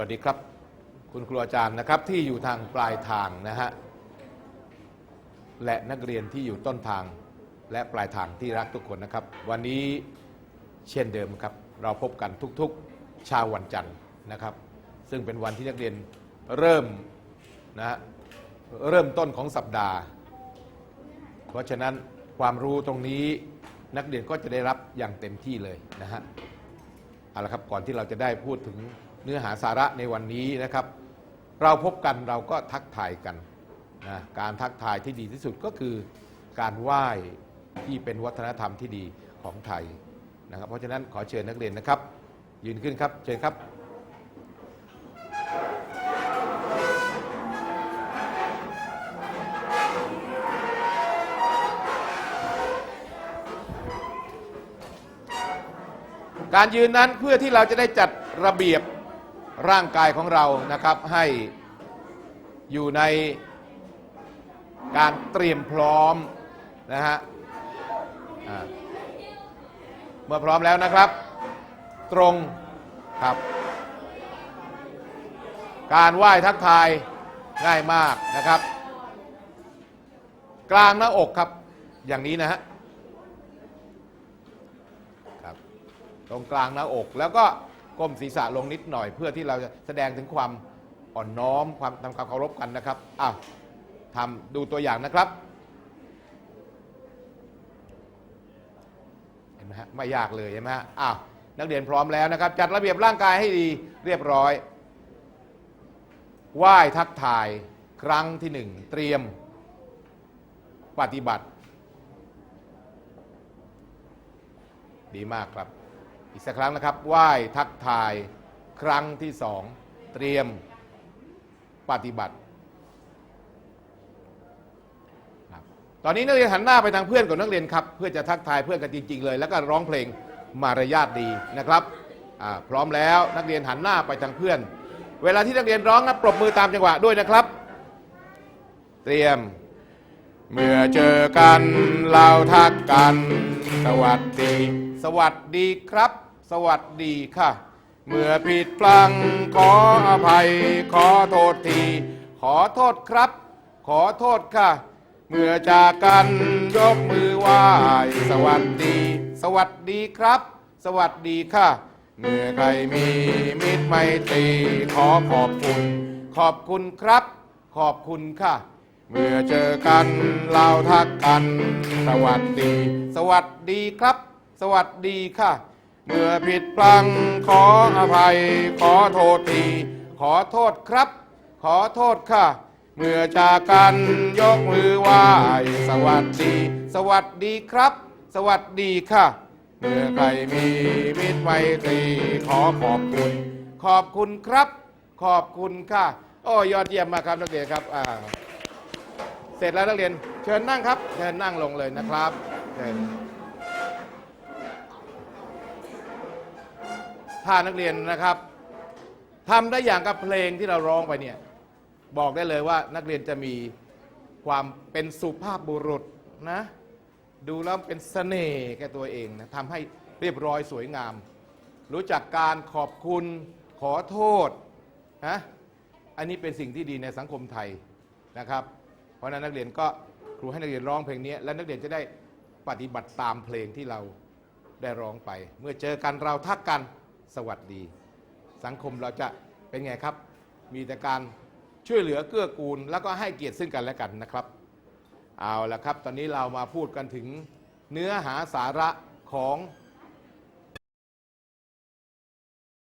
วัสดีครับ คุณครูอาจารย์นะครับที่อยู่ทางปลายทางนะฮะและนักเรียนที่อยู่ต้นทางและปลายทางที่รักทุกคนนะครับ วันนี้เช่นเดิมครับ เราพบกันทุกๆเชาววันจันทร์นะครับ ซึ่งเป็นวันที่นักเรียนเริ่มนะฮะเริ่มต้นของสัปดาห์ เพราะฉะนั้นความรู้ตรงนี้นักเรียนก็จะได้รับอย่างเต็มที่เลยนะฮะเอาละครับก่อนที่เราจะได้พูดถึง เนื้อหาสาระในวันนี้นะครับ เราพบกันเราก็ทักทายกันนะการทักทายที่ดีที่สุดก็คือการไหว้ที่เป็นวัฒนธรรมที่ดีของไทยนะครับเพราะฉะนั้นขอเชิญนักเรียนนะครับ ยืนขึ้นครับเชิญครับการยืนนั้นเพื่อที่เราจะได้จัดระเบียบ ร่างกายของเรานะครับให้อยู่ในการเตรียมพร้อมนะฮะเมื่อพร้อมแล้วนะครับ ตรงครับ การไหว้ทักทายง่ายมากนะครับ กลางหน้าอกครับอย่างนี้นะฮะครับตรงกลางหน้าอกแล้วก็ ก้มศีรษะลงนิดหน่อย เพื่อที่เราจะแสดงถึงความอ่อนน้อมความทำความเคารพกันนะครับอ้าวทำดูตัวอย่างนะครับเห็นไหมฮะไม่ยากเลยใช่ไหมฮะอ้าวนักเรียนพร้อมแล้วนะครับ จัดระเบียบร่างกายให้ดีเรียบร้อยไหว้ทักทายครั้งที่หนึ่งเตรียมปฏิบัติ ดีมากครับ อีกสักครั้งนะครับไหว้ทักทายครั้งที่สองเตรียมปฏิบัติครับตอนนี้นักเรียนหันหน้าไปทางเพื่อนกับนักเรียนครับ เพื่อจะทักทายเพื่อนกันจริง ๆ เลย แล้วก็ร้องเพลงมารยาทดีนะครับอ่าพร้อมแล้วนักเรียนหันหน้าไปทางเพื่อน เวลาที่นักเรียนร้องนะปรบมือตามจังหวะด้วยนะครับ เตรียม เมื่อเจอกันเราทักกัน สวัสดี สวัสดีครับ สวัสดีค่ะ เมื่อผิดพลังขออภัย ขอโทษที ขอโทษครับ ขอโทษค่ะ เมื่อจากกันยกมือไหว้สวัสดี สวัสดีครับ สวัสดีค่ะ เมื่อใครมีมิตรไมตรีขอขอบคุณ ขอบคุณครับ ขอบคุณค่ะ เมื่อเจอกันเราทักกัน สวัสดี สวัสดีครับ สวัสดีค่ะ เมื่อผิดพลังขออภัย ขอโทษที ขอโทษครับ ขอโทษค่ะ เมื่อจากกันยกมือไหว้สวัสดี สวัสดีครับ สวัสดีค่ะ เมื่อใครมีมิตรไมตรีขอขอบคุณ ขอบคุณครับ ขอบคุณค่ะ โอ้ยอดเยี่ยมมากครับนักเรียนครับอ่าเสร็จแล้วนักเรียน เชิญนั่งครับ เชิญนั่งลงเลยนะครับเชิญ ถ้านักเรียนนะครับทำได้อย่างกับเพลงที่เราร้องไปเนี่ยบอกได้เลยว่านักเรียนจะมีความเป็นสุภาพบุรุษนะดูแล้วเป็นเสน่ห์แก่ตัวเองนะทำให้เรียบร้อยสวยงาม รู้จักการขอบคุณขอโทษนะอันนี้เป็นสิ่งที่ดีในสังคมไทยนะครับ เพราะฉะนั้นนักเรียนก็ครูให้นักเรียนร้องเพลงนี้ และนักเรียนจะได้ปฏิบัติตามเพลงที่เราได้ร้องไป เมื่อเจอกันเราทักกัน สวัสดี สังคมเราจะเป็นไงครับ มีแต่การช่วยเหลือเกื้อกูล แล้วก็ให้เกียรติซึ่งกันและกันนะครับ เอาละครับ ตอนนี้เรามาพูดกันถึงเนื้อหาสาระของ